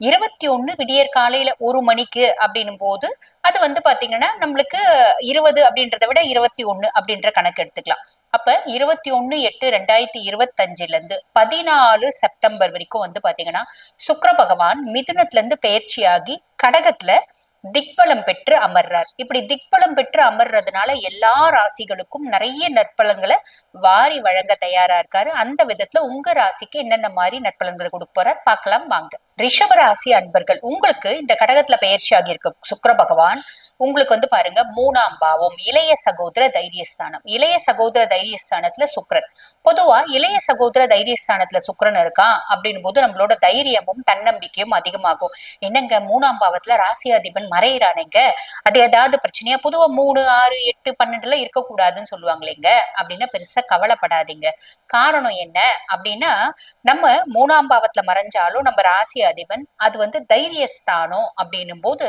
இருபத்தி ஒண்ணு விடியற் காலையில ஒரு மணிக்கு அப்படின்னும் போது அது வந்து பாத்தீங்கன்னா நம்மளுக்கு இருபது அப்படின்றத விட இருபத்தி ஒண்ணு அப்படின்ற கணக்கு எடுத்துக்கலாம். அப்ப இருபத்தி ஒண்ணு எட்டு ரெண்டாயிரத்தி இருபத்தஞ்சுல இருந்து பதினாலு செப்டம்பர் வரைக்கும் வந்து பாத்தீங்கன்னா சுக்கர பகவான் மிதுனத்துல இருந்து பயிற்சியாகி கடகத்துல திக்பலம் பெற்று அமர்றார். இப்படி திக்பலம் பெற்று அமர்றதுனால எல்லா ராசிகளுக்கும் நிறைய நற்பலன்களை வாரி வழங்க தயாரா இருக்காரு. அந்த விதத்துல உங்க ராசிக்கு என்னென்ன மாதிரி நற்பலன்களை கொடுக்க போறார்? பார்க்கலாம் வாங்க. ரிஷபராசி அன்பர்கள் உங்களுக்கு இந்த கடகத்துல பயிற்சி ஆகியிருக்க சுக்கர பகவான் உங்களுக்கு வந்து பாருங்க மூணாம் பாவம் இளைய சகோதர தைரியஸ்தானம். இளைய சகோதர தைரியஸ்தானத்துல சுக்கரன். பொதுவா இளைய சகோதர தைரியஸ்தானத்துல சுக்கிரன் இருக்கான் அப்படின் போது நம்மளோட தைரியமும் தன்னம்பிக்கையும் அதிகமாகும். என்னங்க மூணாம் பாவத்துல ராசியாதிபன் மறையிறானுங்க? அது ஏதாவது பிரச்சனையா? பொதுவா மூணு ஆறு எட்டு பன்னெண்டுல இருக்கக்கூடாதுன்னு சொல்லுவாங்களேங்க. அப்படின்னா பெருசா கவலைப்படாதீங்க. காரணம் என்ன? அப்படின்னா நம்ம மூணாம் பாவத்துல மறைஞ்சாலும் நம்ம ராசி அதிபன். அது வந்து தைரியஸ்தானம் அப்படின்னும் போது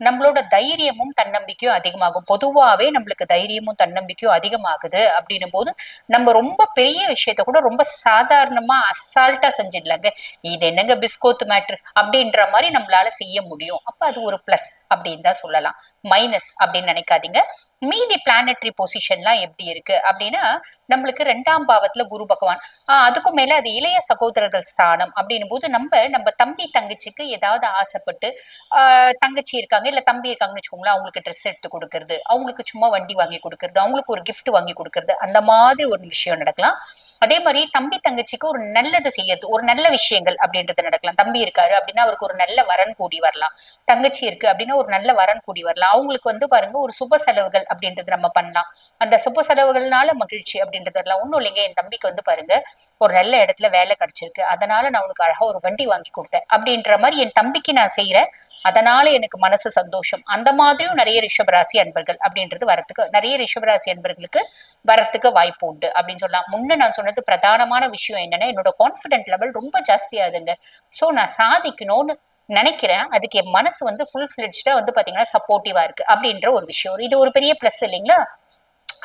நம்மளோட தைரியமும் தன்னம்பிக்கையும் அதிகமாகும். பொதுவாவே நம்மளுக்கு தைரியமும் தன்னம்பிக்கையும் அதிகமாகுது அப்படின்னும் போது நம்ம ரொம்ப பெரிய விஷயத்த கூட ரொம்ப சாதாரணமா அசால்ட்டா செஞ்சிடலாங்க. இது என்னங்க பிஸ்கோத் மேட்ரு அப்படின்ற மாதிரி நம்மளால செய்ய முடியும். அப்ப அது ஒரு பிளஸ் அப்படின்னு தான் சொல்லலாம். மைனஸ் அப்படின்னு நினைக்காதீங்க. மீதி பிளானட்ரி பொசிஷன்லாம் எப்படி இருக்கு? அப்படின்னா நம்மளுக்கு ரெண்டாம் பாவத்துல குரு பகவான். ஆஹ் அதுக்கும் மேல அது இளைய சகோதரர்கள் ஸ்தானம் அப்படின்னும் போது நம்ம நம்ம தம்பி தங்கச்சிக்கு ஏதாவது ஆசைப்பட்டு ஆஹ் தங்கச்சி இருக்காங்க இல்ல தம்பி இருக்காங்கன்னு வச்சுக்கோங்களேன் அவங்களுக்கு ட்ரெஸ் எடுத்து கொடுக்கறது அவங்களுக்கு சும்மா வண்டி வாங்கி கொடுக்கறது அவங்களுக்கு ஒரு கிஃப்ட் வாங்கி கொடுக்கறது அந்த மாதிரி ஒரு விஷயம் நடக்கலாம். அதே மாதிரி தம்பி தங்கச்சிக்கு ஒரு நல்லது செய்யறது ஒரு நல்ல விஷயங்கள் அப்படின்றது நடக்கலாம். தம்பி இருக்காரு அப்படின்னா அவருக்கு ஒரு நல்ல வரன் கூடி வரலாம். தங்கச்சி இருக்கு அப்படின்னா ஒரு நல்ல வரன் கூடி வரலாம். அவங்களுக்கு வந்து பாருங்க ஒரு சுப செலவுகள் அப்படின்றது நம்ம பண்ணலாம். அந்த சுப செலவுகள்னால மகிழ்ச்சி அப்படின்றது வரலாம். ஒன்றும் இல்லைங்க என் தம்பிக்கு வந்து பாருங்க ஒரு நல்ல இடத்துல வேலை கிடைச்சிருக்கு. அதனால நான் உனக்கு அழகா ஒரு வண்டி வாங்கி கொடுத்தேன் அப்படின்ற மாதிரி என் தம்பிக்கு நான் செய்யறேன். அதனால எனக்கு மனசு சந்தோஷம். அந்த மாதிரியும் நிறைய ரிஷபராசி அன்பர்கள் அப்படின்றது வரத்துக்கு நிறைய ரிஷபராசி அன்பர்களுக்கு வரத்துக்கு வாய்ப்பு உண்டு அப்படின்னு சொல்லலாம். முன்ன நான் சொன்னது பிரதானமான விஷயம் என்னன்னா என்னோட கான்பிடென்ட் லெவல் ரொம்ப ஜாஸ்தியாகுதுங்க சோ நான் சாதிக்கணும்னு நினைக்கிறேன். அதுக்கு என் மனசு வந்து ஃபுல் ஃபிளெட்ஜா வந்து பாத்தீங்கன்னா சப்போர்ட்டிவா இருக்கு அப்படின்ற ஒரு விஷயம். இது ஒரு பெரிய பிளஸ் இல்லைங்களா?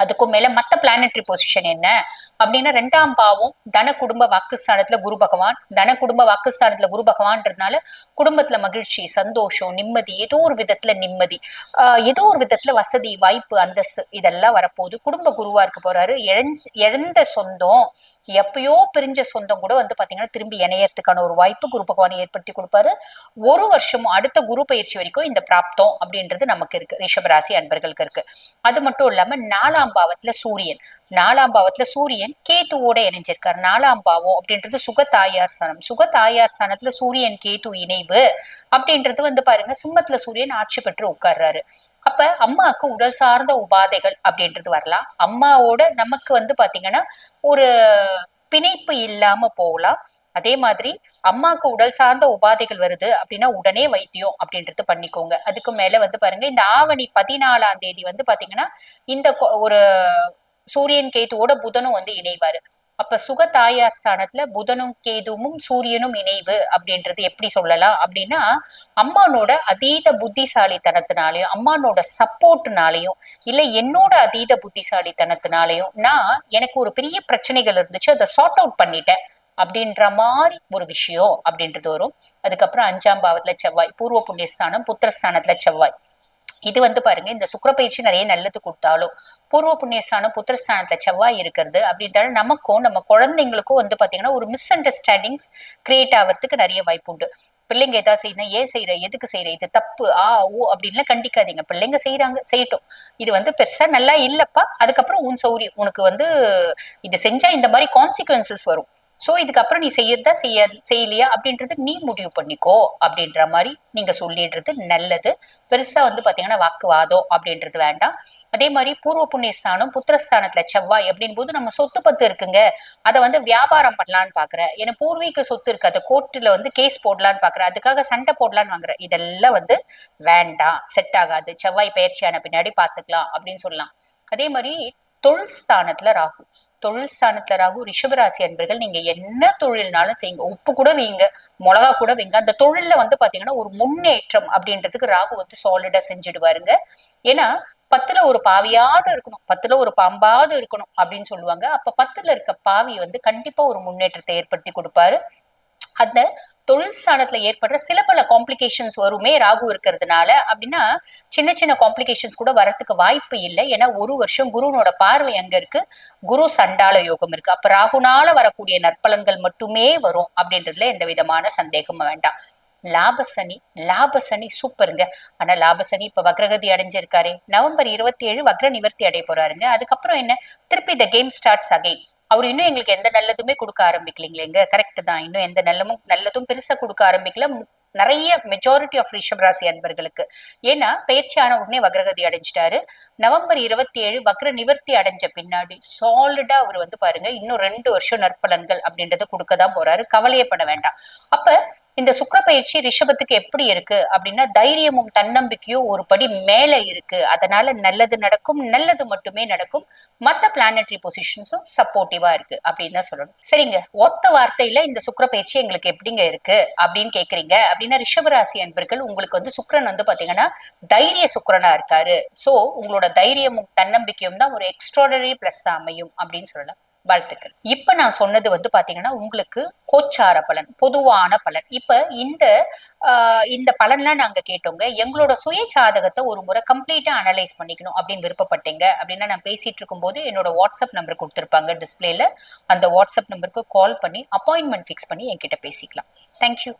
அதுக்கும் மேல மத்த பிளானட்டரி பொசிஷன் என்ன? அப்படின்னா ரெண்டாம் பாவம் தன குடும்ப வாக்குஸ்தானத்துல குரு பகவான். தன குடும்ப வாக்குஸ்தானத்துல குரு பகவான்றதுனால குடும்பத்துல மகிழ்ச்சி சந்தோஷம் நிம்மதி ஏதோ ஒரு விதத்துல நிம்மதி ஏதோ ஒரு விதத்துல வசதி வாய்ப்பு அந்தஸ்து இதெல்லாம் வரப்போகுது. குடும்ப குருவா இருக்க போறாரு. இழந்த சொந்தம் எப்பயோ பிரிஞ்ச சொந்தம் கூட வந்து பாத்தீங்கன்னா திரும்பி இணையறதுக்கான ஒரு வாய்ப்பு குரு பகவான் ஏற்படுத்தி கொடுப்பாரு. ஒரு வருஷமும் அடுத்த குரு பயிற்சி வரைக்கும் இந்த பிராப்தம் அப்படின்றது நமக்கு இருக்கு. ரிஷபராசி அன்பர்களுக்கு இருக்கு. அது மட்டும் இல்லாம நாலாம் பாவத்துல சூரியன். நாலாம் பாவத்துல சூரியன் கேத்துவோட இணைஞ்சிருக்காரு. நாலாம் பாவம் அப்படின்றது சுக தாயார் ஸ்தானம் சுக தாயார் ஸ்தானத்துல சூரியன் கேத்து இணைவு அப்படின்றது வந்து பாருங்க சிம்மத்துல சூரியன் ஆட்சி பெற்று உட்கார்றாரு. அப்ப அம்மாவுக்கு உடல் சார்ந்த உபாதைகள் அப்படின்றது வரலாம். அம்மாவோட நமக்கு வந்து பாத்தீங்கன்னா ஒரு பிணைப்பு இல்லாம போகலாம். அதே மாதிரி அம்மாவுக்கு உடல் சார்ந்த உபாதைகள் வருது அப்படின்னா உடனே வைத்தியம் அப்படின்றது பண்ணிக்கோங்க. அதுக்கு மேல வந்து பாருங்க இந்த ஆவணி பதினாலாம் தேதி வந்து பாத்தீங்கன்னா இந்த ஒரு சூரியன் கேதுவோட புதனும் வந்து இணைவாரு. அப்ப சுக தாயார் ஸ்தானத்துல புதனும் கேதுவும் சூரியனும் இணைவு அப்படின்றது எப்படி சொல்லலாம் அப்படின்னா அம்மானோட அதீத புத்திசாலித்தனத்தினாலையும் அம்மானோட சப்போர்ட்னாலையும் இல்ல என்னோட அதீத புத்திசாலித்தனத்தினாலையும் நான் எனக்கு ஒரு பெரிய பிரச்சனைகள் இருந்துச்சு அதை சார்ட் அவுட் பண்ணிட்டேன். அப்படின்ற மாதிரி ஒரு விஷயம் அப்படின்றது வரும். அதுக்கப்புறம் அஞ்சாம் பாவத்துல செவ்வாய் பூர்வ புண்ணியஸ்தானம் புத்திரஸ்தானத்துல செவ்வாய். இது வந்து பாருங்க இந்த சுக்கிர பயிற்சி நிறைய நல்லது கொடுத்தாலும் பூர்வ புண்ணியஸ்தானம் புத்திரஸ்தானத்துல செவ்வாய் இருக்கிறது அப்படின்றாலும் நமக்கும் நம்ம குழந்தைங்களுக்கும் வந்து பாத்தீங்கன்னா ஒரு மிஸ் அண்டர்ஸ்டாண்டிங்ஸ் கிரியேட் ஆகிறதுக்கு நிறைய வாய்ப்பு உண்டு. பிள்ளைங்க ஏதாவது செய்யணும் ஏன் செய்யற எதுக்கு செய்யற இது தப்பு ஆ ஓ அப்படின்லாம் கண்டிக்காதீங்க. பிள்ளைங்க செய்யறாங்க செய்யட்டும். இது வந்து பெருசா நல்லா இல்லப்பா அதுக்கப்புறம் உன் சௌரியம் உனக்கு வந்து இது செஞ்சா இந்த மாதிரி கான்சிக்வன்சஸ் வரும். ஸோ இதுக்கப்புறம் நீ செய்யறதா செய்ய செய்யலையா? அப்படின்றது நீ முடிவு பண்ணிக்கோ அப்படின்ற மாதிரி நீங்க சொல்லிடுறது நல்லது. பெருசா வந்து பாத்தீங்கன்னா வாக்குவாதம் அப்படின்றது வேண்டாம். அதே மாதிரி பூர்வ புண்ணியஸ்தானம் புத்திரஸ்தானத்துல செவ்வாய் அப்படின் போது நம்ம சொத்து பத்து இருக்குங்க. அதை வந்து வியாபாரம் பண்ணலான்னு பாக்குறேன் ஏன்னா பூர்வீக சொத்து இருக்கு. அதை கோர்ட்டுல வந்து கேஸ் போடலான்னு பாக்குறேன் அதுக்காக சண்டை போடலான்னு வாங்குறேன் இதெல்லாம் வந்து வேண்டாம். செட் ஆகாது. செவ்வாய் பயிற்சியான பின்னாடி பாத்துக்கலாம் அப்படின்னு சொல்லலாம். அதே மாதிரி தொழில் ஸ்தானத்துல ராகு. தொழில் ஸ்தானத்துல ராகு ரிஷபராசி அன்பர்கள் நீங்க என்ன தொழில்னாலும் செய்யுங்க. உப்பு கூட வைங்க மிளகா கூட வைங்க. அந்த தொழில்ல வந்து பாத்தீங்கன்னா ஒரு முன்னேற்றம் அப்படின்றதுக்கு ராகு வந்து சாலிடா செஞ்சுடுவாருங்க. ஏன்னா பத்துல ஒரு பாவியாவது இருக்கணும் பத்துல ஒரு பாம்பாவது இருக்கணும் அப்படின்னு சொல்லுவாங்க. அப்ப பத்துல இருக்க பாவி வந்து கண்டிப்பா ஒரு முன்னேற்றத்தை ஏற்படுத்தி கொடுப்பாரு. அந்த தொழில் ஸ்தானத்துல ஏற்படுற சில பல காம்ப்ளிகேஷன்ஸ் வருமே ராகு இருக்கிறதுனால அப்படின்னா சின்ன சின்ன காம்ப்ளிகேஷன்ஸ் கூட வரத்துக்கு வாய்ப்பு இல்லை. ஏன்னா ஒரு வருஷம் குருனோட பார்வை அங்க இருக்கு? குரு சண்டால யோகம் இருக்கு. அப்ப ராகுனால வரக்கூடிய நற்பலன்கள் மட்டுமே வரும் அப்படின்றதுல எந்த விதமான சந்தேகமும் வேண்டாம். லாபசனி லாபசனி சூப்பருங்க. ஆனா லாபசனி இப்ப வக்ரகதி அடைஞ்சிருக்காரு. நவம்பர் இருபத்தி ஏழு வக்ர நிவர்த்தி அடைய போறாருங்க. அதுக்கப்புறம் என்ன? திருப்பி இந்த கேம் ஸ்டார்ட்ஸ் அகைன் அவர் இன்னும் எங்களுக்கு எந்த நல்லதுமே கொடுக்க ஆரம்பிக்கலீங்களேங்க கரெக்ட் தான். இன்னும் எந்த நல்லமும் நல்லதும் பெருசா கொடுக்க ஆரம்பிக்கல. நிறைய மெஜாரிட்டி ஆஃப் ரிஷப் ராசி அன்பர்களுக்கு. ஏன்னா பயிற்சியான உடனே வக்ரகதி அடைஞ்சிட்டாரு. நவம்பர் இருபத்தி ஏழு வக்ர நிவர்த்தி அடைஞ்ச பின்னாடி சாலிடா அவர் வந்து பாருங்க இன்னும் ரெண்டு வருஷம் நற்பலன்கள் அப்படின்றத கொடுக்கதான் போறாரு. கவலையப்பட வேண்டாம். அப்ப இந்த சுக்கர பயிற்சி ரிஷபத்துக்கு எப்படி இருக்கு அப்படின்னா தைரியமும் தன்னம்பிக்கையும் ஒரு படி மேல இருக்கு. அதனால நல்லது நடக்கும் நல்லது மட்டுமே நடக்கும். மத்த பிளானட்டரி பொசிஷன்ஸும் சப்போர்ட்டிவா இருக்கு அப்படின்னு தான் சொல்லணும். சரிங்க. ஒத்த வார்த்தையில இந்த சுக்கர பயிற்சி எங்களுக்கு எப்படிங்க இருக்கு அப்படின்னு கேக்குறீங்க. அப்படின்னா ரிஷபராசி அன்பர்கள் உங்களுக்கு வந்து சுக்கரன் வந்து பாத்தீங்கன்னா தைரிய சுக்கரனா இருக்காரு. சோ உங்களோட தைரியமும் தன்னம்பிக்கையும் தான் ஒரு எக்ஸ்ட்ராடனரி பிளஸ் அமையும் அப்படின்னு சொல்லலாம். வாழ்த்துக்கள். இப்ப நான் சொன்னது வந்து பாத்தீங்கன்னா உங்களுக்கு கோச்சார பலன் பொதுவான பலன். இப்ப இந்த இந்த பலன்லாம் நாங்க கேட்டோங்க. எங்களோட சுய சாதகத்தை ஒரு முறை கம்ப்ளீட்டா அனலைஸ் பண்ணிக்கணும் அப்படின்னு விருப்பப்பட்டீங்க அப்படின்னா நான் பேசிட்டு இருக்கும்போது என்னோட வாட்ஸ்அப் நம்பர் கொடுத்துருப்பாங்க டிஸ்பிளேல. அந்த வாட்ஸ்அப் நம்பருக்கு கால் பண்ணி அப்பாயின்மெண்ட் ஃபிக்ஸ் பண்ணி என்கிட்ட பேசிக்கலாம். தேங்க்யூ